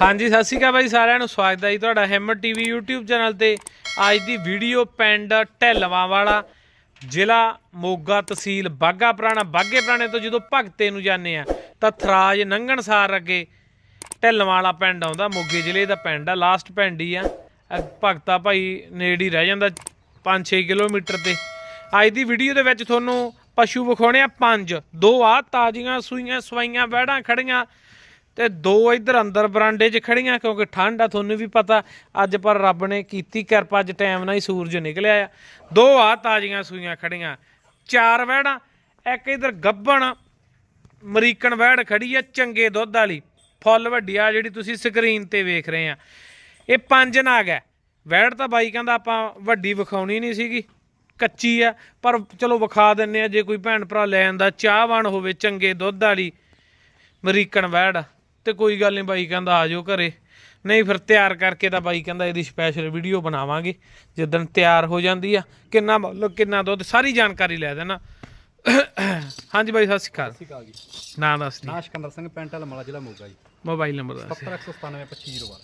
ਹਾਂਜੀ, ਸਤਿ ਸ਼੍ਰੀ ਅਕਾਲ ਬਾਈ ਸਾਰਿਆਂ ਨੂੰ। ਸਵਾਗਤ ਹੈ ਜੀ ਤੁਹਾਡਾ ਹਿੰਮਤ ਟੀਵੀ YouTube ਚੈਨਲ ਤੇ। ਅੱਜ ਦੀ ਵੀਡੀਓ ਪਿੰਡ ਢਿੱਲਵਾਂ ਵਾਲਾ ਜ਼ਿਲ੍ਹਾ ਮੋਗਾ ਤਹਿਸੀਲ ਬਾਗਾ ਪੁਰਾਣਾ ਬਾਗੇ ਪੁਰਾਣੇ ਤੋਂ ਜਦੋਂ ਭਗਤੇ ਨੂੰ ਜਾਂਦੇ ਆ, ਤਾਂ ਥਰਾਜ ਨੰਗਣ ਸਾਰ ਅੱਗੇ ਢਿੱਲਵਾਂ ਵਾਲਾ ਪਿੰਡ ਆਉਂਦਾ, ਮੋਗੇ ਜ਼ਿਲ੍ਹੇ ਦਾ ਪਿੰਡ ਆ ਲਾਸਟ ਪਿੰਡ ਹੀ ਆ। ਭਗਤਾ ਭਾਈ ਨੇੜੇ ਹੀ ਰਹਿ ਜਾਂਦਾ 5-6 ਕਿਲੋਮੀਟਰ ਤੇ। ਅੱਜ ਦੀ ਵੀਡੀਓ ਦੇ ਵਿੱਚ ਤੁਹਾਨੂੰ ਪਸ਼ੂ ਵਿਖਾਉਣੇ ਆ ਪੰਜ। ਦੋ ਆ, ਤਾਜ਼ੀਆਂ ਸੂਈਆਂ ਸਵਾਈਆਂ, ਵਹਿੜਾਂ ਖੜੀਆਂ ਤੇ ਦੋ ਇੱਧਰ ਅੰਦਰ ਬਰਾਂਡੇ 'ਚ ਖੜੀਆਂ, ਕਿਉਂਕਿ ਠੰਡ ਆ, ਤੁਹਾਨੂੰ ਵੀ ਪਤਾ, ਅੱਜ ਪਰ ਰੱਬ ਨੇ ਕੀਤੀ ਕਿਰਪਾ, ਅੱਜ ਟਾਈਮ ਨਾਲ ਹੀ ਸੂਰਜ ਨਿਕਲਿਆ ਆ। ਦੋ ਆ ਤਾਜ਼ੀਆਂ ਸੂਈਆਂ ਖੜੀਆਂ, ਚਾਰ ਵਹਿੜਾਂ, ਇੱਕ ਇੱਧਰ ਗੱਬਣ, ਅਮਰੀਕਨ ਵਹਿੜ ਖੜੀ ਆ, ਚੰਗੇ ਦੁੱਧ ਵਾਲੀ, ਫੁੱਲ ਵੱਡੀ, ਆ ਜਿਹੜੀ ਤੁਸੀਂ ਸਕਰੀਨ ਤੇ ਵੇਖ ਰਹੇ ਆ। ਇਹ ਪੰਜ ਨਾਗ ਹੈ ਵਹਿੜ ਤਾਂ ਬਾਈ ਕਹਿੰਦਾ ਆਪਾਂ ਵੱਡੀ ਵਿਖਾਉਣੀ ਨਹੀਂ ਸੀਗੀ, ਕੱਚੀ ਆ, ਪਰ ਚਲੋ ਵਿਖਾ ਦਿੰਨੇ ਆ, ਜੇ ਕੋਈ ਭੈਣ ਭਰਾ ਲੈ ਆਂਦਾ, ਚਾਹਵਾਨ ਹੋਵੇ ਚੰਗੇ ਦੁੱਧ ਵਾਲੀ ਅਮਰੀਕਨ ਵਹਿੜ। ਤੇ ਕੋਈ ਗੱਲ ਨਹੀਂ ਬਾਈ ਕਹਿੰਦਾ ਆ ਜਾਓ ਘਰੇ। ਨਹੀਂ ਫਿਰ ਤਿਆਰ ਕਰਕੇ ਤਾਂ ਬਾਈ ਕਹਿੰਦਾ ਇਹਦੀ ਸਪੈਸ਼ਲ ਵੀਡੀਓ ਬਣਾਵਾਂਗੇ। ਜਿੱਦਣ ਤਿਆਰ ਹੋ ਜਾਂਦੀ ਆ ਕਿੰਨਾ ਮੁੱਲ ਕਿੰਨਾ ਦੁੱਧ ਸਾਰੀ ਜਾਣਕਾਰੀ ਲੈ ਦੇਣਾ। ਹਾਂਜੀ ਬਾਈ ਸਤਿ ਸ਼੍ਰੀ ਅਕਾਲ। ਸਤਿ ਸ਼੍ਰੀ ਅਕਾਲ ਜੀ। ਨਾਂ ਦੱਸ ਦੀ। ਨਾ ਸਿਕੰਦਰ ਸਿੰਘ ਪੈਂਟਲ ਮਲਾ ਜ਼ਿਲ੍ਹਾ ਮੋਗਾ ਜੀ। ਮੋਬਾਈਲ ਨੰਬਰ ਦੱਸ 70197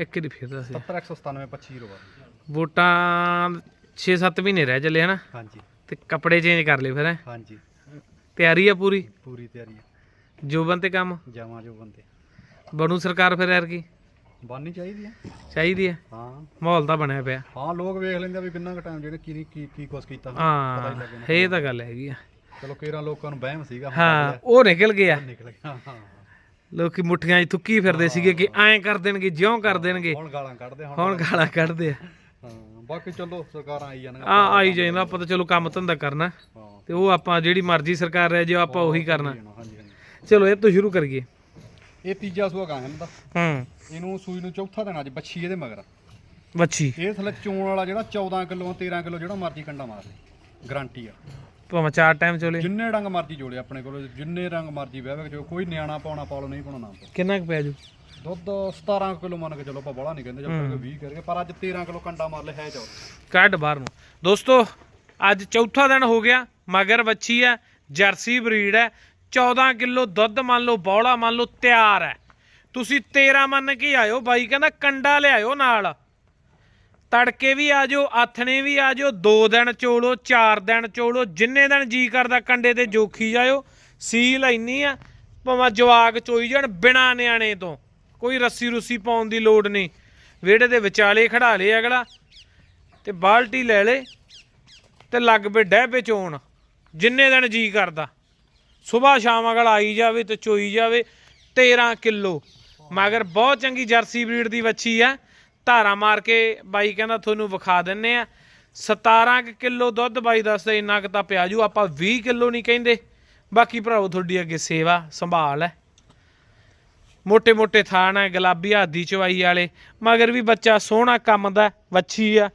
ਇੱਕ ਦੀ। ਫਿਰ ਦੱਸ 70197 ਵੋਟਾਂ 6-7 ਮਹੀਨੇ ਰਹਿ ਚੱਲੇ ਹਨਾ? ਹਾਂਜੀ। ਤੇ ਕੱਪੜੇ ਚੇਂਜ ਕਰ ਲਏ ਫਿਰ? ਹਾਂਜੀ। ਤਿਆਰੀ ਆ ਪੂਰੀ? ਪੂਰੀ ਤਿਆਰੀ ਜੋਬਨ ਤੇ ਕੰਮ? ਜਾਵਾਂ ਜੋ ਬੰਦੇ ਬਣੂ ਸਰਕਾਰ ਫਿਰ ਯਾਰ ਕੀ ਬਣਨੀ ਚਾਹੀਦੀ ਹੈ ਚਾਹੀਦੀ ਹੈ ਹਾਂ। ਮਾਹੌਲ ਤਾਂ ਬਣਿਆ ਪਿਆ। ਹਾਂ ਲੋਕ ਵੇਖ ਲੈਂਦੇ ਆ ਵੀ ਕਿੰਨਾ ਕੁ ਟਾਈਮ ਜਿਹੜੇ ਕੀ ਕੀ ਕੀ ਕੁਛ ਕੀਤਾ ਪਤਾ ਹਾਂ ਹੀ ਲੱਗ ਜਾਂਦਾ। ਇਹ ਤਾਂ ਗੱਲ ਹੈਗੀ ਆ। ਚਲੋ ਕੇਰਾਂ ਲੋਕਾਂ ਨੂੰ ਵਹਿਮ ਸੀਗਾ ਹੁਣ ਹਾਂ ਉਹ ਨਿਕਲ ਗਿਆ। ਨਿਕਲ ਗਿਆ ਹਾਂ। ਲੋਕੀ ਮੁੱਠੀਆਂ 'ਚ ਥੁੱਕੀ ਫਿਰਦੇ ਸੀਗੇ ਕਿ ਐਂ ਕਰ ਦੇਣਗੇ ਜਿਉਂ ਕਰ ਦੇਣਗੇ। ਹੁਣ ਗਾਲਾਂ ਕੱਢਦੇ ਹੁਣ ਹੁਣ ਗਾਲਾਂ ਕੱਢਦੇ ਆ। ਹਾਂ ਬਾਕੀ ਚਲੋ ਸਰਕਾਰਾਂ ਆਈ ਜਾਣਗੀਆਂ। ਆ ਆਈ ਜਾਂਦਾ ਆਪਾਂ ਤਾਂ ਚਲੋ ਕੰਮ ਧੰਦਾ ਕਰਨਾ। ਹਾਂ। ਤੇ ਉਹ ਆਪਾਂ ਜਿਹੜੀ ਮਰਜ਼ੀ ਸਰਕਾਰ ਰਹਿ ਜਾਓ ਆਪਾਂ ਉਹੀ ਕਰਨਾ। ਹਾਂਜੀ ਹਾਂਜੀ। ਚਲੋ ਇਹ ਤੋਂ ਸ਼ੁਰੂ ਕਰੀਏ। ਇਹ ਤੀਜਾ ਸੂਆ ਗਾਂ ਦਾ। ਹੂੰ। ਇਹਨੂੰ ਸੂਈ ਨੂੰ ਚੌਥਾ ਦਿਨ ਅੱਜ ਬੱਛੀ ਇਹਦੇ ਮਗਰ। ਵੱਛੀ ਇਹ ਥੱਲੇ ਚੋਣ ਵਾਲਾ ਜਿਹੜਾ 14 ਕਿਲੋ 13 ਕਿਲੋ ਜਿਹੜਾ ਮਰਜ਼ੀ ਕੰਡਾ ਮਾਰ ਲੈ। ਗਾਰੰਟੀ ਆ। ਭਾਵੇਂ ਚਾਰ ਟਾਈਮ ਚੋਲੇ। ਜਿੰਨੇ ਰੰਗ ਮਰਜ਼ੀ ਜੋੜੇ ਆਪਣੇ ਕੋਲ ਜਿੰਨੇ ਰੰਗ ਮਰਜ਼ੀ ਵਿਆਹ ਵਿੱਚ ਜੋ ਕੋਈ ਨਿਆਣਾ ਪਾਉਣਾ ਪਾਲੋ ਨਹੀਂ ਪਾਉਣਾ ਨਾ ਪਾਓ। ਕਿੰਨਾ ਕੁ ਪੈ ਜੂ ਦੁੱਧ 17 ਕਿਲੋ ਮੰਨ ਕੇ ਚਲੋ ਆਪਾਂ ਬੜਾ ਨਹੀਂ ਕਹਿੰਦੇ ਜਦ ਤੱਕ 20 ਕਰਕੇ ਪਰ ਅੱਜ 13 ਕਿਲੋ ਕੰਡਾ ਮਾਰ ਲੈ ਹੈ ਚੌਰ ਕੱਢ ਬਾਹਰ ਨੂੰ। ਦੋਸਤੋ ਅੱਜ ਚੌਥਾ ਦਿਨ ਹੋ ਗਿਆ ਮਗਰ ਵੱਛੀ ਹੈ ਜਰਸੀ ਬਰੀਡ ਹੈ। 14 ਕਿਲੋ ਦੁੱਧ ਮੰਨ ਲਓ, ਬੌਲਾ ਮੰਨ ਲਓ, ਤਿਆਰ ਹੈ। ਤੁਸੀਂ 13 ਮੰਨ ਕੇ ਆਇਓ, ਬਾਈ ਕਹਿੰਦਾ ਕੰਡਾ ਲਿਆਇਓ ਨਾਲ। ਤੜਕੇ ਵੀ ਆ ਜਾਓ, ਆਥਣੇ ਵੀ ਆ ਜਾਓ, ਦੋ ਦਿਨ ਚੋਲੋ, ਚਾਰ ਦਿਨ ਚੋਲੋ, ਜਿੰਨੇ ਦਿਨ ਜੀ ਕਰਦਾ ਕੰਡੇ ਤੇ ਜੋਖੀ ਜਾਇਓ, ਸੀਲ ਇੰਨੀ ਆ, ਭਾਵੇਂ ਜਵਾਕ ਚੋਈ ਜਾਣ ਬਿਨਾ ਨਿਆਣੇ ਤੋਂ, ਕੋਈ ਰੱਸੀ ਰੁੱਸੀ ਪਾਉਣ ਦੀ ਲੋੜ ਨਹੀਂ। ਵਿਹੜੇ ਦੇ ਵਿਚਾਲੇ ਖੜਾ ਲੇ ਅਗਲਾ, ਤੇ ਬਾਲਟੀ ਲੈ ਲੇ, ਤੇ ਲੱਗ ਪਏ ਡਹਿ ਪੇ ਚੋਣ, ਜਿੰਨੇ ਦਿਨ ਜੀ ਕਰਦਾ। ਸਵੇਰ ਸ਼ਾਮ ਅਗਲ ਆਈ ਜਾਵੇ ਤੇ ਚੋਈ ਜਾਵੇ 13 ਕਿਲੋ। ਮਗਰ ਬਹੁਤ ਚੰਗੀ ਜਰਸੀ ਬਰੀਡ ਦੀ ਵੱਛੀ ਆ। ਧਾਰਾ ਮਾਰ ਕੇ ਬਾਈ ਕਹਿੰਦਾ ਤੁਹਾਨੂੰ ਵਿਖਾ ਦਿੰਨੇ ਆ। 17 ਕਿਲੋ ਦੁੱਧ ਬਾਈ ਦੱਸਦਾ ਇੰਨਾ ਕਿ ਤਾਂ ਪਿਆ ਜੂ, ਆਪਾਂ 20 ਕਿਲੋ ਨਹੀਂ ਕਹਿੰਦੇ। ਬਾਕੀ ਭਰਾਓ ਤੁਹਾਡੀ ਅੱਗੇ ਸੇਵਾ ਸੰਭਾਲ ਹੈ। ਮੋٹے ਮੋٹے ਥਾਣ ਹੈ, ਗੁਲਾਬੀ ਹਾਦੀ ਚਵਾਈ ਵਾਲੇ। ਮਗਰ ਵੀ ਬੱਚਾ ਸੋਹਣਾ ਕੰਮ ਦਾ ਵੱਛੀ ਆ।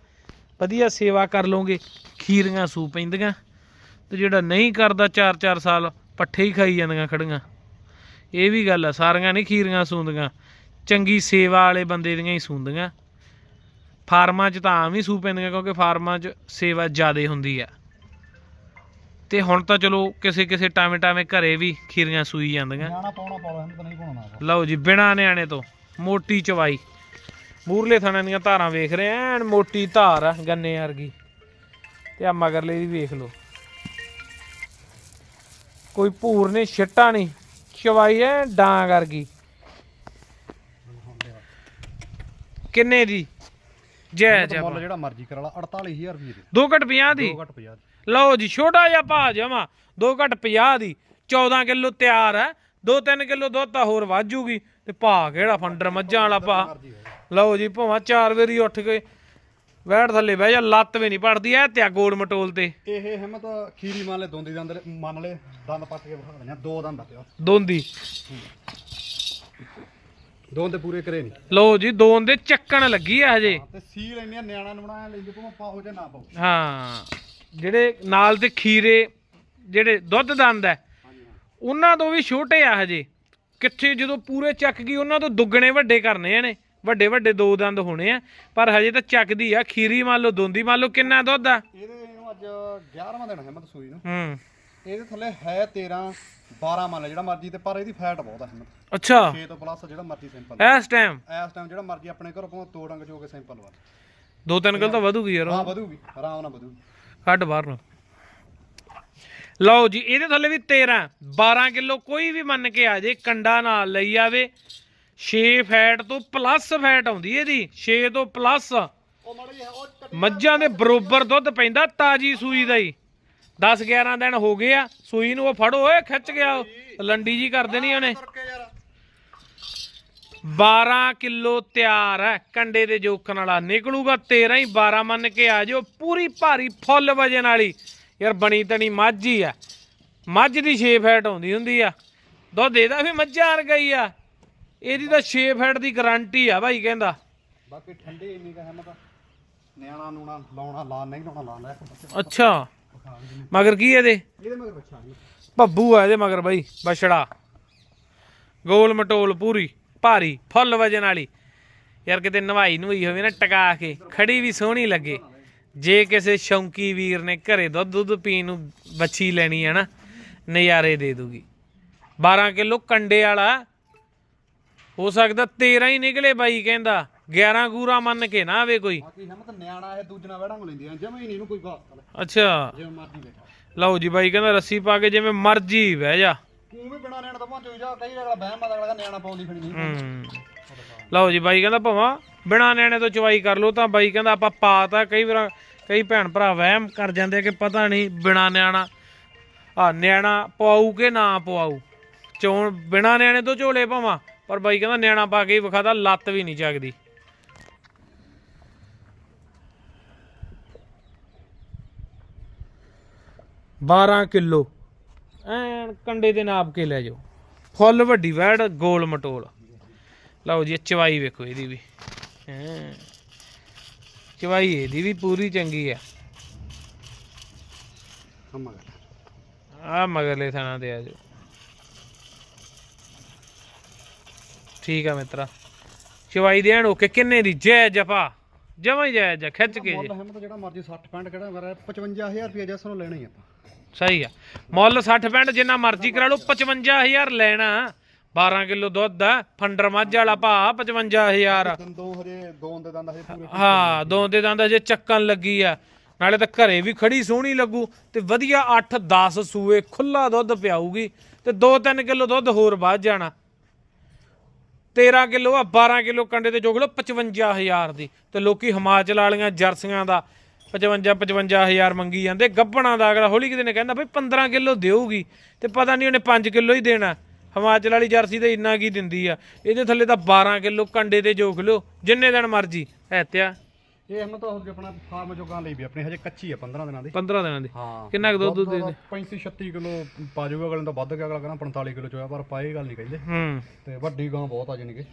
ਵਧੀਆ ਸੇਵਾ ਕਰ ਲੋਗੇ ਖੀਰੀਆਂ ਸੂ ਪੈਂਦੀਆਂ। ਤੇ ਜਿਹੜਾ ਨਹੀਂ ਕਰਦਾ 4-4 ਸਾਲ ਪੱਠੇ ਹੀ ਖਾਈ ਜਾਂਦੀਆਂ ਖੜੀਆਂ। ਇਹ ਵੀ ਗੱਲ ਆ ਸਾਰੀਆਂ ਨਹੀਂ ਖੀਰੀਆਂ ਸੂੰਦੀਆਂ। ਚੰਗੀ ਸੇਵਾ ਵਾਲੇ ਬੰਦੇ ਦੀਆਂ ਹੀ ਸੂੰਦੀਆਂ। ਫਾਰਮਾਂ 'ਚ ਤਾਂ ਆਮ ਹੀ ਸੂ ਪੈਂਦੀਆਂ ਕਿਉਂਕਿ ਫਾਰਮਾਂ 'ਚ ਸੇਵਾ ਜ਼ਿਆਦੇ ਹੁੰਦੀ ਆ। ਤੇ ਹੁਣ ਤਾਂ ਚਲੋ ਕਿਸੇ ਕਿਸੇ ਟਾਵੇਂ ਟਾਵੇਂ ਘਰੇ ਵੀ ਖੀਰੀਆਂ ਸੂਈ ਜਾਂਦੀਆਂ। ਨਿਆਣਾ ਪਾਉਣਾ ਪਾਲੋ ਇਹਨੂੰ ਤਾਂ ਨਹੀਂ ਪਾਉਣਾ ਨਾ ਪਾਓ। ਲਓ ਜੀ ਬਿਨਾ ਨਿਆਣੇ ਤੋਂ ਮੋਟੀ ਚਵਾਈ। ਮੂਰਲੇ ਥਾਣਾਂ ਦੀਆਂ ਧਾਰਾਂ ਵੇਖ ਰਹੇ ਐਨ ਮੋਟੀ ਧਾਰ ਆ ਗੰਨੇ ਵਰਗੀ। ਤੇ ਆ ਮਗਰਲੇ ਦੀ ਵੇਖ ਲਓ। ਕੋਈ ਭੂਰ ਨਹੀਂ ਛਿੱਟਾ ਨਹੀਂ ਚਵਾਈ ਐ ਡਾਂਗ ਵਰਗੀ। ਕਿੰਨੇ ਦੀ? ਜੈ ਜੈ ਮੁੱਲ ਜਿਹੜਾ ਮਰਜ਼ੀ ਕਰਾ ਲਾ 48000 ਰੁਪਏ ਦੇ 2 ਘਟ 50 ਦੀ? 2 ਘੱਟ 50 ਦੀ। ਲਓ ਜੀ ਛੋਟਾ ਜਿਹਾ ਭਾ ਜਮਾ 2 ਘਟ 50 ਦੀ। 14 ਕਿਲੋ ਤਿਆਰ ਹੈ 2-3 ਕਿਲੋ ਦੁੱਧ ਤਾਂ ਹੋਰ ਵਾਜੂਗੀ ਤੇ ਭਾ ਕਿਹੜਾ ਫੰਡਰ ਮੱਝਾਂ ਵਾਲਾ ਭਾ। ਲਓ ਜੀ ਭਾਵੇਂ ਚਾਰ ਵਾਰੀ ਉੱਠ ਕੇ ਵੈੜ ਥੱਲੇ ਬਹਿ ਜਾ ਲੱਤ ਵੀ ਨਹੀਂ ਪੜਦੀ ਐ ਤੇ ਗੋਲ ਮਟੋਲ ਤੇ। ਇਹ ਹਿੰਮਤ ਖੀਰੀ ਮੰਨ ਲੈ ਦੋਂਦੀ ਦੰਦ ਮੰਨ ਲੈ ਦੰਦ ਪੱਟ ਕੇ ਵਿਖਾ ਦਿੰਦੇ ਦੋ ਦੰਦ ਆ ਦੋਂਦੀ। ਦੋ ਤੇ ਪੂਰੇ ਕਰੇ ਨਹੀਂ। ਲਓ ਜੀ ਦੋਨ ਦੇ ਚੱਕਣ ਲੱਗੀ ਆ ਹਜੇ। ਤੇ ਸੀਲ ਇੰਨੀਆਂ ਨਿਆਣਾ ਨੂੰ ਬਣਾਇਆ ਲੈਂਦੇ ਭਾਵੇਂ ਪਾਓ ਜਾਂ ਨਾ ਪਾਓ। ਹਾਂ ਜਿਹੜੇ ਨਾਲ ਤੇ ਖੀਰੇ ਜਿਹੜੇ ਦੁੱਧ ਦੰਦ ਐ ਉਹਨਾਂ ਤੋਂ ਵੀ ਛੋਟੇ ਆ ਹਜੇ। ਕਿੱਥੇ ਜਦੋਂ ਪੂਰੇ ਚੱਕ ਗਈ ਉਹਨਾਂ ਤੋਂ ਦੁੱਗਣੇ ਵੱਡੇ ਕਰਨੇ ਆ ਨੇ ਵੱਡੇ ਵੱਡੇ ਦੋ ਦੰਦ ਹੋਣੇ ਆ ਪਰ ਹਜੇ ਤਾਂ ਚੱਕਦੀ ਆ। ਖੀਰੀ ਮੰਨ ਲਓ ਦੋਂਦੀ ਮੰਨ ਲਓ ਕਿੰਨਾ ਦੁੱਧ ਆ? ਇਹਦੇ ਨੂੰ ਅੱਜ 11ਵਾਂ ਦਿਨ ਹਿੰਮਤ ਸੂਈ ਨੂੰ। ਹੂੰ। ਇਹਦੇ ਥੱਲੇ ਹੈ 13 12 ਮੰਨ ਲੈ ਜਿਹੜਾ ਮਰਜ਼ੀ ਤੇ ਪਰ ਇਹਦੀ ਫੈਟ ਬਹੁਤ ਆ ਹਿੰਮਤ। ਅੱਛਾ। 6 ਤੋਂ ਪਲੱਸ ਜਿਹੜਾ ਮਰਜ਼ੀ ਸਿੰਪਲ ਇਸ ਟਾਈਮ ਇਸ ਟਾਈਮ ਜਿਹੜਾ ਮਰਜ਼ੀ ਆਪਣੇ ਘਰੋਂ ਦੋ ਡੰਗ ਚੋ ਕੇ ਸਿੰਪਲ ਵਾ। ਦੋ ਤਿੰਨ ਕਿਲੋ ਤਾਂ ਵਧੂਗੀ ਯਾਰ। ਹਾਂ ਵਧੂਗੀ। ਆਰਾਮ ਨਾਲ ਵਧੂਗੀ। ਕੱਢ ਬਾਹਰ ਨੂੰ। ਲਓ ਜੀ ਇਹਦੇ ਥੱਲੇ ਵੀ 13 12 ਕਿਲੋ ਕੋਈ ਵੀ ਮੰਨ ਕੇ ਆ ਜੇ ਕੰਡਾ ਨਾਲ ਲਈ ਆਵੇ। 6 ਫੈਟ ਤੋਂ ਪਲੱਸ ਫੈਟ ਆਉਂਦੀ ਇਹਦੀ 6 ਤੋਂ ਪਲੱਸ ਮੱਝਾਂ ਦੇ ਬਰੋਬਰ ਦੁੱਧ ਪੈਂਦਾ ਤਾਜੀ ਸੂਈ ਦਾ ਹੀ। 10 11 ਦਿਨ ਹੋ ਗਏ ਆ, ਸੂਈ ਨੂੰ ਉਹ ਫੜੋ, ਓਏ ਖਿੱਚ ਗਿਆ ਉਹ। ਲੰਡੀ ਜੀ ਕਰ ਦੇਣੀ ਉਹਨੇ। ਤੁਰ ਕੇ 12 ਕਿਲੋ ਤਿਆਰ ਹੈ, ਕੰਡੇ ਦੇ ਜੋਖਣ ਵਾਲਾ ਨਿਕਲੂਗਾ 13 ਹੀ 12 ਮੰਨ ਕੇ ਆ ਜਾਓ, ਪੂਰੀ ਭਾਰੀ ਫੁੱਲ ਵਜਨ ਵਾਲੀ। ਯਾਰ ਬਣੀ ਤਣੀ ਮੱਝ ਹੀ ਆ। ਮੱਝ ਦੀ 6 ਫੈਟ ਆਉਂਦੀ ਹੁੰਦੀ ਆ। ਦੁੱਧ ਇਹਦਾ ਵੀ ਮੱਝਾਂ ਵਰਗਾ ਹੀ ਆ। ਇਹਦੀ ਤਾਂ 6 ਫੈਟ ਦੀ ਗਾਰੰਟੀ ਆ ਭਾਈ ਕਹਿੰਦਾ। ਬਾਕੀ ਠੰਡੇ ਇੰਨੀ ਕਾ ਹਿੰਮਤ ਆ। ਨਿਆਣਾ ਨੂਣਾ ਲਾਉਣਾ ਲਾ ਨਹੀਂ ਲਾਉਣਾ ਲਾ ਲੈ। ਅੱਛਾ। ਮਗਰ ਕੀ ਇਹਦੇ? ਇਹਦੇ ਮਗਰ ਬੱਚਾ ਨਹੀਂ ਭੱਬੂ ਆ ਇਹਦੇ ਮਗਰ ਬਾਈ ਬਛੜਾ। ਗੋਲ ਮਟੋਲ ਪੂਰੀ ਭਾਰੀ ਫੁੱਲ ਵਜਨ ਵਾਲੀ। ਯਾਰ ਕਿਤੇ ਨਵਾਈ ਨਵਾਈ ਹੋਵੇ ਨਾ ਟਕਾ ਕੇ ਖੜੀ ਵੀ ਸੋਹਣੀ ਲੱਗੇ। ਜੇ ਕਿਸੇ ਸ਼ੌਂਕੀ ਵੀਰ ਨੇ ਘਰੇ ਦੁੱਧ ਦੁੱਧ ਪੀਣ ਨੂੰ ਬੱਚੀ ਲੈਣੀ ਹੈ ਨਾ ਨਜ਼ਾਰੇ ਦੇ ਦੂਗੀ। 12 ਕਿਲੋ ਕੰਡੇ ਵਾਲਾ ਹੋ ਸਕਦਾ 13 ਹੀ ਨਿਕਲੇ ਬਾਈ ਕਹਿੰਦਾ 11 ਗੂਰਾ ਮੰਨ ਕੇ ਨਾ ਆਵੇ ਕੋਈ। ਬਾਕੀ ਹਿੰਮਤ ਨਿਆਣਾ ਇਹ ਦੂਜਣਾ ਵੜਾਂ ਕੋ ਲੈਂਦੀਆਂ ਜਮੇ ਹੀ ਨਹੀਂ ਇਹਨੂੰ ਕੋਈ ਬਾਤ ਅੱਛਾ। ਜਿਵੇਂ ਮਰਜ਼ੀ ਬੈਠਾ। ਲਓ ਜੀ ਬਾਈ ਕਹਿੰਦਾ ਰੱਸੀ ਪਾ ਕੇ ਜਿਵੇਂ ਮਰਜ਼ੀ ਬਹਿ ਜਾ। ਤੂੰ ਵੀ ਬਿਨਾ ਨਿਆਣਾ ਤੋਂ ਪਹੁੰਚੋ ਜਾ ਕਈ ਅਗਲਾ ਬਹਿਮ ਦਾ ਅਗਲਾ ਨਿਆਣਾ ਪਾਉਂਦੀ ਖੜੀ ਨਹੀਂ ਹੂੰ। ਲਓ ਜੀ ਬਾਈ ਕਹਿੰਦਾ ਭਵਾ ਬਿਨਾ ਨਿਆਣੇ ਤੋਂ ਚਵਾਈ ਕਰ ਲਓ ਤਾਂ ਬਾਈ ਕਹਿੰਦਾ ਆਪਾਂ ਪਾਤਾ ਕਈ ਵਾਰ ਕਈ ਭੈਣ ਭਰਾ ਵਹਿਮ ਕਰ ਜਾਂਦੇ ਕਿ ਪਤਾ ਨਹੀਂ ਬਿਨਾ ਨਿਆਣਾ ਆ ਨਿਆਣਾ ਪਵਾਊ ਕਿ ਨਾ ਪਵਾਊ। ਚੋਣ ਬਿਨਾ ਨਿਆਣੇ ਤੋਂ ਝੋਲੇ ਭਵਾ ਪਰ ਬਾਈ ਕਹਿੰਦਾ ਨਿਆਣਾ ਪਾ ਕੇ ਹੀ ਵਿਖਾਦਾ ਲੱਤ ਵੀ ਨਹੀਂ ਚੱਕਦੀ। ਬਾਰਾਂ ਕਿਲੋ। ਐਨ ਕੰਡੇ ਦੇ ਨਾਪ ਕੇ ਲੈ ਜਾਓ। ਫੁੱਲ ਵੱਡੀ ਵੈੜ ਗੋਲ ਮਟੋਲ। ਲਓ ਜੀ ਚਵਾਈ ਵੇਖੋ ਇਹਦੀ ਵੀ। ਹੈਂ। ਚਵਾਈ ਇਹਦੀ ਵੀ ਪੂਰੀ ਚੰਗੀ ਆ। ਆ ਮਗਰਲੇ ਥਾਣਾ ਤੇ ਆ ਜਾਓ। ਠੀਕ ਆ ਮਿੱਤਰਾ। ਚਵਾਈ ਦੇਣ ਓਕੇ ਕਿੰਨੇ ਦੀ ਜੈ ਜਪਾ ਜਮਾ ਹੀ ਜੈ ਜਾ ਖਿੱਚ ਕੇ ਮੁੱਲ ਜੀ ਹਿੰਮਤ ਜਿਹੜਾ ਮਰਜ਼ੀ 60 65 ਕਿਹੜਾ ਮੇਰਾ 55000 ਰੁਪਏ ਜੈਸ ਨੂੰ ਲੈਣਾ ਹੀ ਆਪਾਂ। ਸਹੀ ਆ। ਮੁੱਲ 60 ਪੈਂਟ ਜਿੰਨਾ ਮਰਜ਼ੀ ਕਰਾ ਲਓ 55000 ਲੈਣਾ। 12 ਕਿਲੋ ਦੁੱਧ ਆ ਫੰਡਰ ਮੱਝ ਵਾਲਾ ਭਾ 55000 ਦੰਦੋਂ ਹਜੇ ਦੋਨ ਦੇ ਦੰਦ ਹਜੇ ਪੂਰੇ ਹਾਂ ਦੋ ਦੇ ਦੰਦ ਜੇ ਚੱਕਣ ਲੱਗੀ ਆ। ਨਾਲੇ ਤਾਂ ਘਰੇ ਵੀ ਖੜੀ ਸੋਹਣੀ ਲੱਗੂ ਤੇ ਵਧੀਆ 8-10 ਸੂਏ ਖੁੱਲਾ ਦੁੱਧ ਪਿਆਊਗੀ ਤੇ 2-3 ਕਿਲੋ ਦੁੱਧ ਹੋਰ ਵੱਧ ਜਾਣਾ। 13 ਕਿਲੋ ਆ 12 ਕਿਲੋ ਕੰਡੇ ਤੇ ਜੋਗ ਲਓ 55000 ਦੀ। ਤੇ ਲੋਕੀ ਹਿਮਾਚਲ ਵਾਲੀਆਂ ਜਰਸੀਆਂ ਦਾ 55 55000 ਮੰਗੀ ਜਾਂਦੇ। ਗੱਬਣਾ ਦਾ ਅਗਲਾ ਹੌਲੀ ਕਿਤੇ ਨੇ ਕਹਿੰਦਾ, ਬਈ 15 ਕਿਲੋ ਦੇਊਗੀ ਤੇ ਪਤਾ ਨਹੀਂ ਉਹਨੇ 5 ਕਿਲੋ ਹੀ ਦੇਣਾ। ਹਿਮਾਚਲ ਵਾਲੀ ਜਰਸੀ ਤੇ ਇੰਨਾ ਕੀ ਦਿੰਦੀ ਆ। ਇਹਦੇ ਥੱਲੇ ਤਾਂ 12 ਕਿਲੋ ਕੰਡੇ ਤੇ ਜੋਖ ਲਿਓ, ਜਿੰਨੇ ਦਿਨ ਮਰਜ਼ੀ, ਐਤਿਆ। ਇਹ ਹਿੰਮਤ ਉਹ ਆਪਣਾ ਫਾਰਮ ਚੋਂ ਗਾਂ ਲਈ ਵੀ ਆਪਣੀ ਹਜੇ ਕੱਚੀ ਆ 15 ਦਿਨਾਂ ਦੀ। 15 ਦਿਨਾਂ ਦੀ? ਹਾਂ। ਕਿੰਨਾ ਕੁ ਦੁੱਧ ਦੇ 35 36 ਕਿਲੋ ਪਾ ਜਾਊਗਾ ਅਗਲੇ ਤੋਂ ਵੱਧ ਗਿਆ ਅਗਲਾ ਕਹਿੰਦਾ 45 ਕਿਲੋ ਚੋਇਆ ਪਰ ਪਾਏ ਗੱਲ ਨਹੀਂ ਕਹਿੰਦੇ। ਹੂੰ। ਤੇ ਵੱਡੀ ਗਾਂ ਬਹੁਤ ਆ ਜਾਣੀ ਕਿ।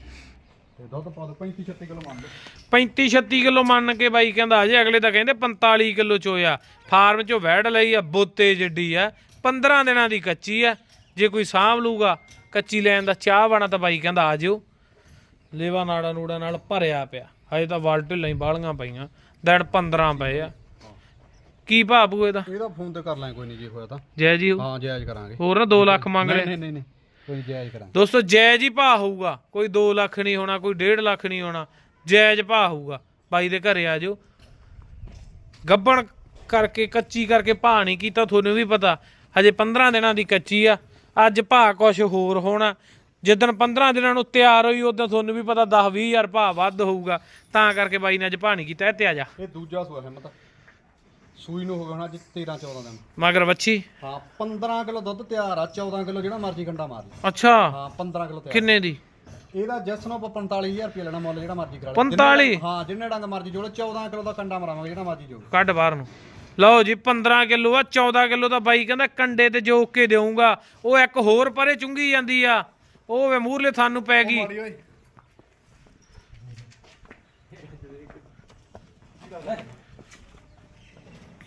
ਤੇ ਦੁੱਧ ਪਾ ਦੋ 35 36 ਕਿਲੋ ਮੰਨ ਲਓ। 35 36 ਕਿਲੋ ਮੰਨ ਕੇ ਬਾਈ ਕਹਿੰਦਾ ਅਜੇ ਅਗਲੇ ਤਾਂ ਕਹਿੰਦੇ 45 ਕਿਲੋ ਚੋਇਆ। ਫਾਰਮ ਚੋਂ ਵੈੜ ਲਈ ਆ ਬੋਤੇ ਜਿੱਡੀ ਆ। 15 ਦਿਨਾਂ ਦੀ ਕੱਚੀ ਆ। ਜੇ ਕੋਈ ਸਾਂਭ ਲੂਗਾ ਕੱਚੀ ਲੈਣ ਦਾ ਚਾਹ ਬਣਾ ਤਾਂ ਬਾਈ ਕਹਿੰਦਾ ਆ ਜਿਓ। ਲੇਵਾ ਨਾੜਾ ਨੂੜਾ ਨਾਲ ਭਰਿਆ ਪਿਆ। ਹਜੇ ਤਾਂ ਵਾਲ ਢਿੱਲਾਂ ਹੀ ਬਾਲੀਆਂ ਪਈਆਂ ਦਿਨ 15 ਪਏ ਆ। ਕੀ ਭਾਬੂ ਇਹਦਾ ਇਹਦਾ ਫੋਨ ਤੇ ਕਰ ਲਾਂ ਕੋਈ ਨਹੀਂ ਜੇ ਹੋਇਆ ਤਾਂ। ਜੈ ਜੀ ਹਾਂ ਜਾਇਜ਼ ਕਰਾਂਗੇ। ਹੋਰ ਨਾ 2 ਲੱਖ ਮੰਗ ਲੈ। ਨਹੀਂ ਨਹੀਂ ਨਹੀਂ ਕੋਈ ਜਾਇਜ਼ ਕਰਾਂਗੇ। ਦੋਸਤੋ ਜਾਇਜ਼ ਹੀ ਭਾਅ ਹੋਊਗਾ। ਕੋਈ 2 ਲੱਖ ਨਹੀਂ ਹੋਣਾ ਕੋਈ 1.5 ਲੱਖ ਨਹੀਂ ਹੋਣਾ। ਜਾਇਜ਼ ਭਾਅ ਹੋਊਗਾ। ਬਾਈ ਦੇ ਘਰੇ ਆ ਜਾਓ। ਗੱਬਣ ਕਰਕੇ ਕੱਚੀ ਕਰਕੇ ਭਾਅ ਨਹੀਂ ਕੀਤਾ ਤੁਹਾਨੂੰ ਵੀ ਪਤਾ। ਹਜੇ 15 ਦਿਨਾਂ ਦੀ ਕੱਚੀ ਆ। ਅੱਜ ਭਾਅ ਕੁਝ ਹੋਰ ਹੋਣਾ। ਜਿੱਦਣ 15 ਦਿਨਾਂ ਨੂੰ ਤਿਆਰ ਹੋਈ ਉਦੋਂ ਤੁਹਾਨੂੰ ਵੀ ਪਤਾ 10 20000 ਭਾਅ ਵੱਧ ਹੋਊਗਾ। ਤਾਂ ਕਰਕੇ ਬਾਈ ਨੇ ਅੱਜ ਨਹੀਂ ਕੀਤਾ ਇੱਥੇ ਆ ਜਾ। ਇਹ ਦੂਜਾ ਸੂਆ ਹਿੰਮਤ ਸੂਈ ਨੂੰ ਹੋ ਗਿਆ ਹੁਣ ਅੱਜ 13 14 ਦਿਨ। ਮਗਰ ਵੱਛੀ? ਹਾਂ 15 ਕਿਲੋ ਦੁੱਧ ਤਿਆਰ ਆ 14 ਕਿਲੋ ਜਿਹੜਾ ਮਰਜ਼ੀ ਕੰਡਾ ਮਾਰ ਲੈ। ਅੱਛਾ। ਹਾਂ 15 ਕਿਲੋ ਤਿਆਰ। ਕਿੰਨੇ ਦੀ? ਇਹਦਾ ਜੈਸ ਨੂੰ ਆਪਾਂ 45000 ਰੁਪਏ ਲੈਣਾ ਮੁੱਲ ਜਿਹੜਾ ਮਰਜ਼ੀ ਕਰਾ 45? ਹਾਂ ਜਿੰਨੇ ਡੰਗ ਮਰਜ਼ੀ ਜੋੜ 14 ਕਿਲੋ ਦਾ ਕੰਡਾ ਮਰਾਵਾਂਗੇ ਜਿਹੜਾ ਮਰਜ਼ੀ ਜੋੜ। ਕੱਢ ਬਾਹਰ ਨੂੰ। ਲਓ ਜੀ 15 ਕਿਲੋ ਆ 14 ਕਿਲੋ ਦਾ ਬਾਈ ਕਹਿੰਦਾ ਕੰਡੇ ਤੇ ਜੋਕ ਕੇ ਦੇਊਂਗਾ। ਉਹ ਇੱਕ ਹੋਰ ਪਰੇ ਚੁੰਗੀ ਜਾਂਦੀ ਆ। ਉਹ ਵੇ ਮੂਰਲੇ ਥਾਨੂੰ ਪੈ ਗਈ।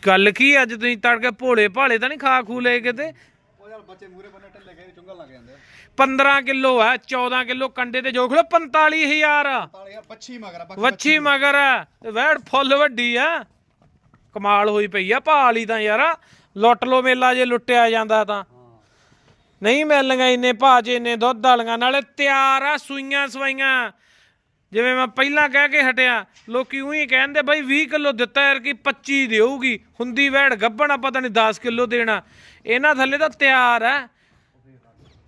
ਗੱਲ ਕੀ ਅੱਜ ਤੁਸੀਂ ਤੜਕੇ ਭੋਲੇ ਭਾਲੇ ਤਾਂ ਨਹੀਂ ਖਾ ਖੂ ਲਏ ਕਿਤੇ? ਉਹ ਯਾਰ ਬੱਚੇ ਮੂਰੇ ਬੰਨੇ ਢਿੱਲੇ ਗਏ ਚੁੰਗਲ ਲੱਗ ਜਾਂਦੇ ਆ। 15 ਕਿਲੋ ਆ 14 ਕਿਲੋ ਕੰਡੇ ਤੇ ਜੋਖ ਲਓ 45000 ਤਾਲੇ ਯਾਰ ਪੱਛੀ ਮਗਰ ਆ, ਬਾਕੀ ਵੱਛੀ ਮਗਰ ਤੇ ਵੈੜ ਫੁੱਲ ਵੱਡੀ ਆ। ਕਮਾਲ ਹੋਈ ਪਈ ਆ ਭਾਲੀ ਤਾਂ ਯਾਰ। ਲੁੱਟ ਲੋ ਮੇਲਾ ਜੇ ਲੁੱਟਿਆ ਜਾਂਦਾ ਤਾਂ। ਨਹੀਂ ਮਿਲਣੀਆਂ ਇੰਨੇ ਭਾਅ 'ਚ ਇੰਨੇ ਦੁੱਧ ਵਾਲੀਆਂ, ਨਾਲੇ ਤਿਆਰ ਆ, ਸੂਈਆਂ ਸਵਾਈਆਂ। ਜਿਵੇਂ ਮੈਂ ਪਹਿਲਾਂ ਕਹਿ ਕੇ ਹਟਿਆ, ਲੋਕੀ ਉਹੀ ਕਹਿੰਦੇ ਬਈ 20 ਕਿਲੋ ਦਿੱਤਾ ਯਾਰ ਕਿ 25 ਦੇਊਗੀ ਹੁੰਦੀ ਵੈੜ ਗੱਭਣਾ ਪਤਾ ਨਹੀਂ 10 ਕਿਲੋ ਦੇਣਾ। ਇਹਨਾਂ ਥੱਲੇ ਤਾਂ ਤਿਆਰ ਹੈ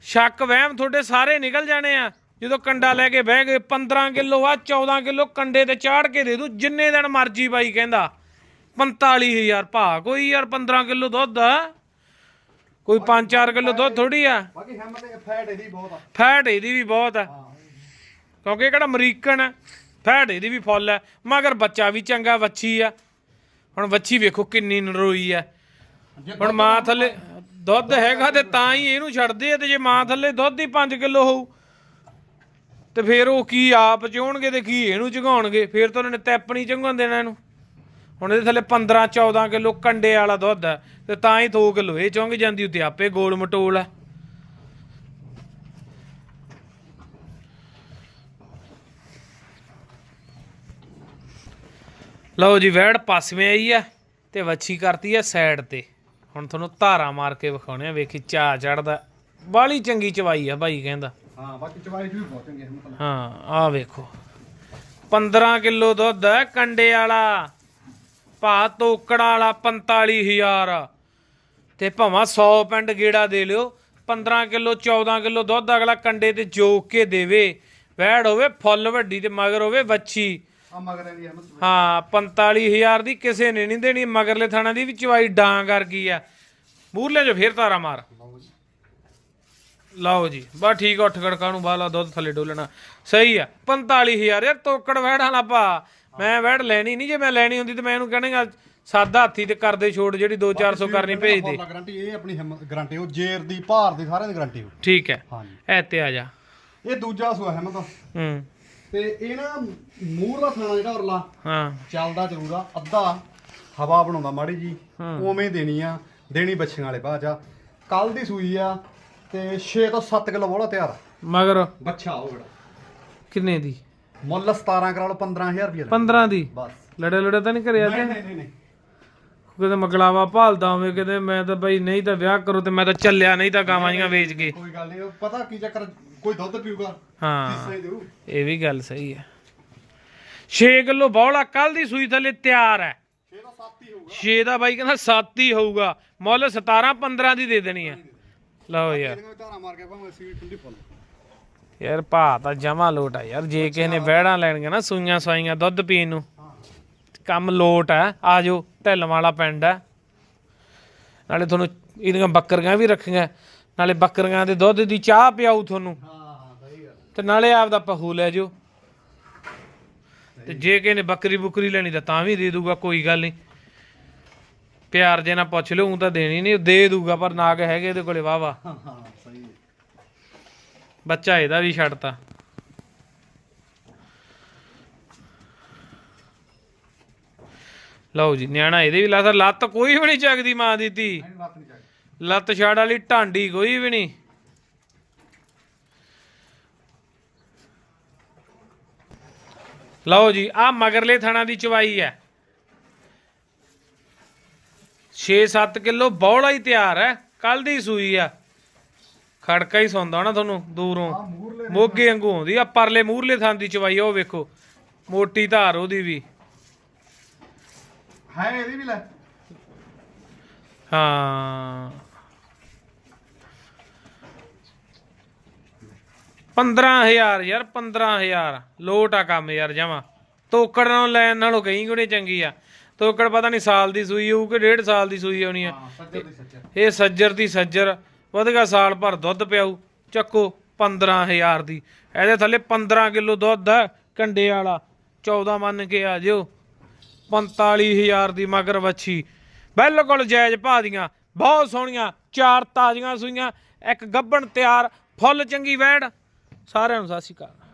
ਸ਼ੱਕ, ਵਹਿਮ ਤੁਹਾਡੇ ਸਾਰੇ ਨਿਕਲ ਜਾਣੇ ਆ। ਜਦੋਂ ਕੰਡਾ ਲੈ ਕੇ ਬਹਿ ਗਏ 15 ਕਿਲੋ ਆ 14 ਕਿਲੋ ਕੰਡੇ ਤੇ ਚਾੜ ਕੇ ਦੇ ਦੂ, ਜਿੰਨੇ ਦਿਨ ਮਰਜ਼ੀ ਬਾਈ ਕਹਿੰਦਾ 45000 ਭਾ ਕੋਈ ਯਾਰ 15 ਕਿਲੋ ਦੁੱਧ ਕੋਈ 5-4 ਕਿਲੋ ਦੁੱਧ ਥੋੜੀ ਆ। ਬਾਕੀ ਹਿੰਮਤ ਤੇ ਫੈਟ ਇਹਦੀ ਬਹੁਤ ਆ। ਫੈਟ ਇਹਦੀ ਵੀ ਬਹੁਤ ਆ। ਕਿਉਂਕਿ ਇਹ ਕਿਹੜਾ ਅਮਰੀਕਨ ਹੈ ਫੈਟ ਇਹਦੀ ਵੀ ਫੁੱਲ ਹੈ ਮਗਰ ਬੱਚਾ ਵੀ ਚੰਗਾ ਵੱਛੀ ਆ। ਹੁਣ ਵੱਛੀ ਵੇਖੋ ਕਿੰਨੀ ਨਰੋਈ ਆ। ਹੁਣ ਮਾਂ ਥੱਲੇ ਦੁੱਧ ਹੈਗਾ ਤੇ ਤਾਂ ਹੀ ਇਹਨੂੰ ਛੱਡਦੇ ਆ ਤੇ ਜੇ ਮਾਂ ਥੱਲੇ ਦੁੱਧ ਹੀ 5 ਕਿਲੋ ਹੋਊ ਤੇ ਫਿਰ ਉਹ ਕੀ ਆਪ ਚੋਣਗੇ ਤੇ ਕੀ ਇਹਨੂੰ ਚਗਾਉਣਗੇ? ਫਿਰ ਤਾਂ ਉਹਨਾਂ ਨੇ ਟੈਪ ਨਹੀਂ ਚੰਗਣ ਦੇਣਾ ਇਹਨੂੰ। ਹੁਣ ਇਹਦੇ ਥੱਲੇ 15 14 ਕਿਲੋ ਕੰਡੇ ਵਾਲਾ ਦੁੱਧ ਹੈ ਤੇ ਤਾਂ ਹੀ 2 ਕਿਲੋ। ਇਹ ਚੁੰਗ ਜਾਂਦੀ ਉੱਤੇ ਆਪੇ ਗੋਲ ਮਟੋਲ ਹੈ। ਲਓ ਜੀ ਵੈੜ ਪਾਸਵੇਂ ਆਈ ਆ ਤੇ ਵੱਛੀ ਕਰਤੀ ਆ ਸਾਈਡ ਤੇ। ਹੁਣ ਤੁਹਾਨੂੰ ਧਾਰਾ ਮਾਰ ਕੇ ਵਿਖਾਉਣੇ ਆ ਵੇਖੀ ਚਾ ਚੜਦਾ ਬਾਲੀ ਚੰਗੀ ਚਵਾਈ ਆ ਭਾਈ ਕਹਿੰਦਾ। ਹਾਂ ਬਾਕੀ ਚਵਾਈ ਵੀ ਬਹੁਤ ਚੰਗੀ ਹੈ ਹਾਂ ਆ ਵੇਖੋ। 15 ਕਿਲੋ ਦੁੱਧ ਹੈ ਕੰਡੇ ਵਾਲਾ। ਭਾ ਤੋਕੜਾ ਵਾਲਾ 45000 ਤੇ ਭਾਵੇਂ 100 ਪਿੰਡ ਗੇੜਾ ਦੇ ਲਿਓ 15 ਕਿਲੋ 14 ਕਿਲੋ ਦੁੱਧ ਅਗਲਾ ਕੰਡੇ ਤੇ ਜੋਕ ਕੇ ਦੇਵੇ। ਵੈੜ ਹੋਵੇ ਫੁੱਲ ਵੱਡੀ ਤੇ ਮਗਰ ਹੋਵੇ ਵੱਛੀ। ਹਾਂ 45000 ਦੀ ਕਿਸੇ ਨੇ ਨਹੀਂ ਦੇਣੀ ਮਗਰਲੇ ਥਾਣਾ ਦੀ ਵੀ ਚਵਾਈ ਡਾਂ ਕਰ ਗਈ ਆ ਮੂਰਲੇ ਜੋ ਫੇਰ ਤਾਰਾ ਮਾਰ। ਲਓ ਜੀ। ਬਾ ਠੀਕ ਉੱਠ ਖੜਕਾ ਨੂੰ ਬਾਲਾ ਦੁੱਧ ਥੱਲੇ ਡੋਲਣਾ। ਸਹੀ ਆ 45000 ਯਾਰ ਤੋਕੜ ਵੈੜ ਵਾਲਾ ਪਾ ਮੈਂ ਵੈੜ ਲੈਣੀ ਨਹੀਂ ਜੇ ਮੈਂ ਲੈਣੀ ਹੁੰਦੀ ਤੇ ਮੈਂ ਇਹਨੂੰ ਕਹਿਣਾਗਾ ਸਾਦਾ ਹੱਥੀ ਤੇ ਕਰਦੇ ਛੋੜ ਜਿਹੜੀ 2-400 ਕਰਨੀ ਭੇਜ ਦੇ ਗਾਰੰਟੀ ਇਹ ਆਪਣੀ ਹਿੰਮਤ ਗਾਰੰਟੀ ਉਹ ਜੇਰ ਦੀ ਭਾਰ ਦੀ ਸਾਰਿਆਂ ਦੀ ਗਾਰੰਟੀ ਠੀਕ ਹੈ। ਐ ਤੇ ਆ ਜਾ। ਇਹ ਦੂਜਾ ਸੂਆ ਹੂੰ ਤੇ ਇਹ ਨਾ ਮੂਰ ਦਾ ਥਾਣਾ ਜਿਹੜਾ ਉਰਲਾ ਹਾਂ। ਚੱਲਦਾ ਜ਼ਰੂਰ ਆ ਅੱਧਾ ਹਵਾ ਬਣਾਉਂਦਾ ਮਾੜੀ ਜੀ ਉਵੇਂ ਦੇਣੀ ਆ ਦੇਣੀ ਬੱਚਿਆਂ ਵਾਲੇ ਬਾਅਦ ਆ। ਕੱਲ ਦੀ ਸੂਈ ਆ ਤੇ 6 ਤੋਂ 7 ਕਿਲੋ ਬੋਲਾ ਤਿਆਰ ਆ। ਮਗਰ ਬੱਚਾ ਉਹ ਬੜਾ ਕਿੰਨੇ ਦੀ? ਮੁੱਲ 17 ਕਰਾ ਲਓ 15000 ਰੁਪਏ 15 ਦੀ? ਬਸ। ਲੜੇ ਲੜੇ ਤਾਂ ਨਹੀਂ ਕਰਿਆ ਤੇ ਨਹੀਂ ਨਹੀਂ ਨਹੀਂ। ਕਿਤੇ ਮਗਲਾਵਾ ਭਾਲਦਾ ਹੋਵੇ ਕਿਤੇ ਮੈਂ ਤਾਂ ਬਈ ਨਹੀਂ ਤਾਂ ਵਿਆਹ ਕਰੋ ਤੇ ਮੈਂ ਤਾਂ ਚੱਲਿਆ ਨਹੀਂ ਤਾਂ ਗਾਵਾਂ ਜੀਆਂ ਵੇਚ ਕੇ। ਕੋਈ ਗੱਲ ਨਹੀਂ ਪਤਾ ਕੀ ਚੱਕਰ ਕੋਈ ਦੁੱਧ ਪੀਊਗਾ ਹਾਂ। ਇਹ ਵੀ ਗੱਲ ਸਹੀ ਹੈ। 6 ਕਿਲੋ ਬੌਲਾ ਕੱਲ ਦੀ ਸੂਈ ਥੱਲੇ ਤਿਆਰ ਹੈ। 6 ਤੋਂ 7 ਹੀ ਹੋਊਗਾ। 6 ਦਾ ਬਾਈ ਕਹਿੰਦਾ 7 ਹੀ ਹੋਊਗਾ। ਮੁੱਲ 17 15 ਦੀ ਦੇ ਦੇਣੀ ਹੈ। ਲਓ ਯਾਰ। ਧਾਰਾ ਮਾਰ ਕੇ ਭਾਵੇਂ ਸੀਟ ਠੰਡੀ ਫੁੱਲ। ਯਾਰ ਭਾ ਤਾਂ ਜਮਾ ਲੋਟ ਆ ਯਾਰ ਜੇ ਕਿਸੇ ਨੇ ਵਹਿੜਾਂ ਲੈਣੀਆਂ ਨਾ ਸੂਈਆਂ ਸਵਾਈਆਂ ਦੁੱਧ ਪੀਣ ਨੂੰ। ਕੰਮ ਲੋਟ ਆ ਆ ਜਾਓ ਢਿੱਲ ਵਾਲਾ ਪਿੰਡ ਆ। ਨਾਲੇ ਤੁਹਾਨੂੰ ਇਹਦੀਆਂ ਬੱਕਰੀਆਂ ਵੀ ਰੱਖੀਆਂ ਨਾਲੇ ਬੱਕਰੀਆਂ ਦੇ ਦੁੱਧ ਦੀ ਚਾਹ ਪਿਆਊ ਤੁਹਾਨੂੰ। ਤੇ ਨਾਲੇ ਆਪਦਾ ਪਹੂ ਲੈ ਜਾਓ। ਤੇ ਜੇ ਕਿਸੇ ਨੇ ਬੱਕਰੀ ਬੁਕਰੀ ਲੈਣੀ ਤਾਂ ਤਾਂ ਵੀ ਦੇ ਦੂਗਾ ਕੋਈ ਗੱਲ ਨਹੀਂ। ਪਿਆਰ ਜੇ ਨਾ ਪੁੱਛ ਲਿਓ ਊਂ ਤਾਂ ਦੇਣੀ ਨਹੀਂ ਦੇ ਦੂਗਾ ਪਰ ਨਾਗ ਹੈਗੇ ਇਹਦੇ ਕੋਲੇ ਹੈ। ਬੱਚਾ ਇਹਦਾ ਵੀ ਛੱਡਤਾ। ਲਓ ਜੀ ਨਿਆਣਾ ਇਹਦੇ ਵੀ ਲਾਤਾ ਲੱਤ ਕੋਈ ਵੀ ਨਹੀਂ ਚੱਕਦੀ ਮਾਂ ਦੀ ਧੀ। ਲੱਤ ਛਾੜ ਵਾਲੀ ਢਾਂਡੀ ਕੋਈ ਵੀ ਨਹੀਂ। ਲਓ ਜੀ ਆ ਮਗਰਲੇ ਥਣਾ ਦੀ ਚਵਾਈ ਹੈ। 6-7 ਕਿਲੋ ਬੌਲਾ ਹੀ ਤਿਆਰ ਹੈ ਕੱਲ ਦੀ ਸੂਈ ਆ। ਖੜਕਾ ਹੀ ਸੌਂਦਾ ਨਾ ਤੁਹਾਨੂੰ ਦੂਰੋਂ। ਮੋਗੇ ਵਾਂਗੂ ਆਉਂਦੀ ਆ ਪਰਲੇ ਮੂਰਲੇ ਥਾਂ ਦੀ ਚਵਾਈ ਆ ਉਹ ਵੇਖੋ ਮੋਟੀ ਧਾਰ ਉਹਦੀ ਵੀ। ਹੈ ਇਹਦੀ ਵੀ ਲੈ। ਹਾਂ। 15000 ਯਾਰ 15000 ਲੋਟ ਆ ਕੰਮ ਯਾਰ ਜਮਾ। ਤੋਕੜ ਨਾਲ ਲੈਣ ਨਾਲੋਂ ਕਈ ਗੁਣੇ ਚੰਗੀ ਆ। ਤੋਕੜ ਪਤਾ ਨਹੀਂ ਸਾਲ ਦੀ ਸੂਈ ਹੋਊ ਕਿ ਡੇਢ ਸਾਲ ਦੀ ਸੂਈ ਹੋਣੀ ਆ। ਹਾਂ ਸੱਜਰ ਦੀ ਸੱਜਰ। ਇਹ ਸੱਜਰ ਦੀ ਸੱਜਰ। ਵਧਗਾ ਸਾਲ ਭਰ ਦੁੱਧ ਪਿਆਊ। ਚੱਕੋ 15000 ਦੀ। ਇਹਦੇ ਥੱਲੇ 15 ਕਿਲੋ ਦੁੱਧ ਹੈ, ਕੰਡੇ ਵਾਲਾ। 14 ਮੰਨ ਕੇ ਆ ਜਿਓ। 45000 ਦੀ ਮਗਰ ਵੱਛੀ। ਬਿਲਕੁਲ ਜਾਇਜ਼ ਭਾਅ ਦੀਆਂ। ਬਹੁਤ ਸੋਹਣੀਆਂ। ਚਾਰ ਤਾਜ਼ੀਆਂ ਸੂਈਆਂ। ਇੱਕ ਗੱਬਣ ਤਿਆਰ। ਫੁੱਲ ਚੰਗੀ ਵੈੜ ਸਾਰਿਆਂ ਨੂੰ ਸਤਿ ਸ਼੍ਰੀ ਅਕਾਲ।